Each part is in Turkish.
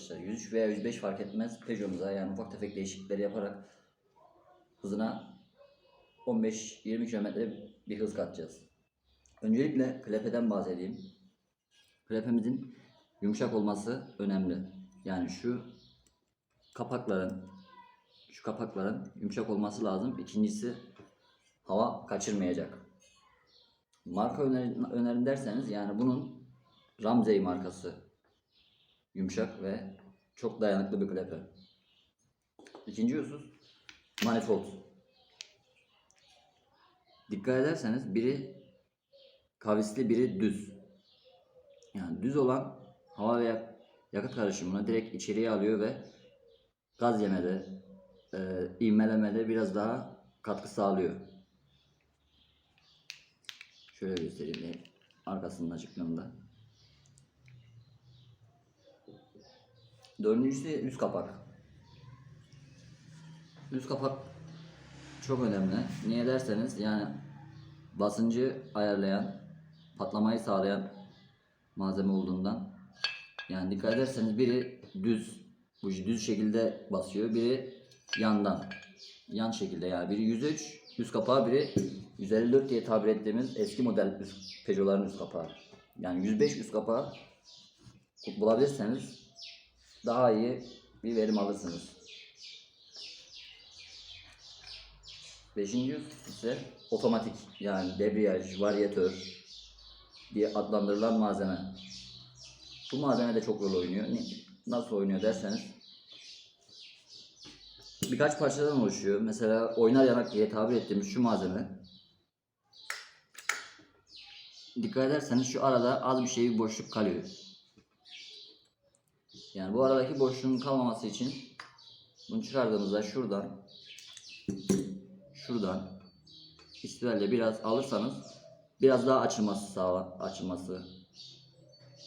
arkadaşlar. 103 veya 105 fark etmez Peugeot'umuza yani ufak tefek değişiklikleri yaparak hızına 15-20 km bir hız katacağız. Öncelikle klepeden bahsedeyim. Klepemizin yumuşak olması önemli. Yani şu kapakların şu kapakların yumuşak olması lazım. İkincisi hava kaçırmayacak. Marka önerin, önerin derseniz yani bunun Ramsey markası yumuşak ve çok dayanıklı bir klepe. İkinci husus manifold. Dikkat ederseniz biri kavisli biri düz. Yani düz olan hava ve yakıt karışımını direkt içeriye alıyor ve gaz yemede, e, ivmelemede biraz daha katkı sağlıyor. Şöyle göstereyim de arkasının açıklığında. Dördüncüsü üst kapak. Üst kapak çok önemli. Niye derseniz yani basıncı ayarlayan, patlamayı sağlayan malzeme olduğundan yani dikkat ederseniz biri düz bu düz şekilde basıyor, biri yandan yan şekilde yani biri 103 üst kapağı biri 154 diye tabir ettiğimiz eski model üst, Peugeot'ların üst kapağı. Yani 105 üst kapağı bulabilirseniz daha iyi bir verim alırsınız. Beşinci ise otomatik yani debriyaj, varyatör diye adlandırılan malzeme. Bu malzeme de çok rol oynuyor. Nasıl oynuyor derseniz birkaç parçadan oluşuyor. Mesela oynar yanak diye tabir ettiğimiz şu malzeme. Dikkat ederseniz şu arada az bir şey bir boşluk kalıyor. Yani bu aradaki boşluğun kalmaması için bunu çıkardığımızda şuradan şuradan ispiralle biraz alırsanız biraz daha açılması sağla açılması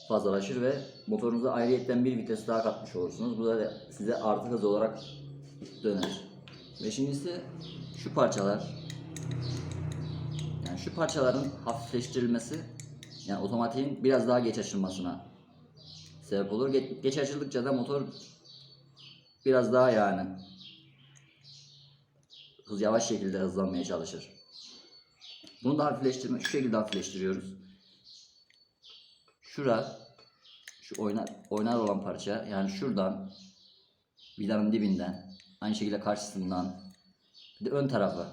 fazlalaşır ve motorunuza ayrıyetten bir vites daha katmış olursunuz. Bu da size artı hız olarak döner. Beşincisi şu parçalar. Yani şu parçaların hafifleştirilmesi yani otomatiğin biraz daha geç açılmasına sebep olur. Ge- geç açıldıkça da motor biraz daha yani hız yavaş şekilde hızlanmaya çalışır. Bunu da hafifleştirme şu şekilde hafifleştiriyoruz. Şura şu oynar oynar olan parça yani şuradan vidanın dibinden aynı şekilde karşısından bir de ön tarafı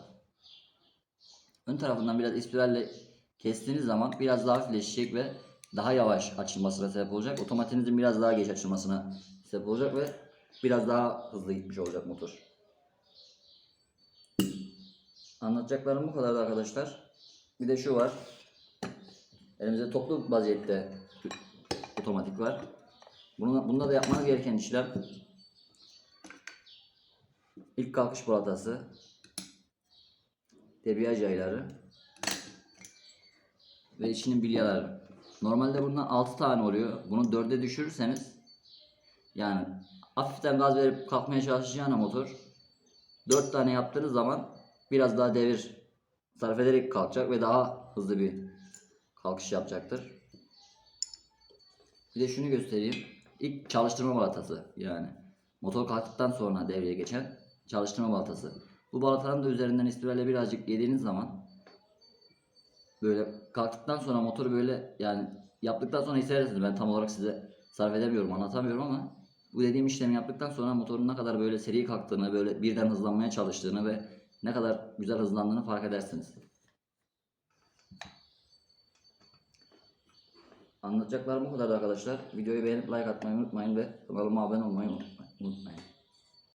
ön tarafından biraz ispiralle kestiğiniz zaman biraz daha hafifleşecek ve daha yavaş açılmasına sebep olacak. Otomatiğinizin biraz daha geç açılmasına sebep olacak ve biraz daha hızlı gitmiş olacak motor. Anlatacaklarım bu kadar arkadaşlar. Bir de şu var. Elimizde toplu vaziyette otomatik var. Bununla, bunda da yapmanız gereken işlem ilk kalkış balatası, debriyaj yayları ve içinin bilyaları. Normalde bundan 6 tane oluyor. Bunu 4'e düşürürseniz yani hafiften gaz verip kalkmaya çalışacağına motor 4 tane yaptığınız zaman biraz daha devir sarf ederek kalkacak ve daha hızlı bir kalkış yapacaktır. Bir de şunu göstereyim. İlk çalıştırma balatası yani motor kalktıktan sonra devreye geçen çalıştırma balatası. Bu balatanın da üzerinden ispiralle birazcık yediğiniz zaman böyle kalktıktan sonra motoru böyle yani yaptıktan sonra hissedersiniz. Ben tam olarak size sarf edemiyorum, anlatamıyorum ama bu dediğim işlemi yaptıktan sonra motorun ne kadar böyle seri kalktığını, böyle birden hızlanmaya çalıştığını ve ne kadar güzel hızlandığını fark edersiniz. Anlatacaklarım bu kadar arkadaşlar. Videoyu beğenip like atmayı unutmayın ve kanalıma abone olmayı unutmayın.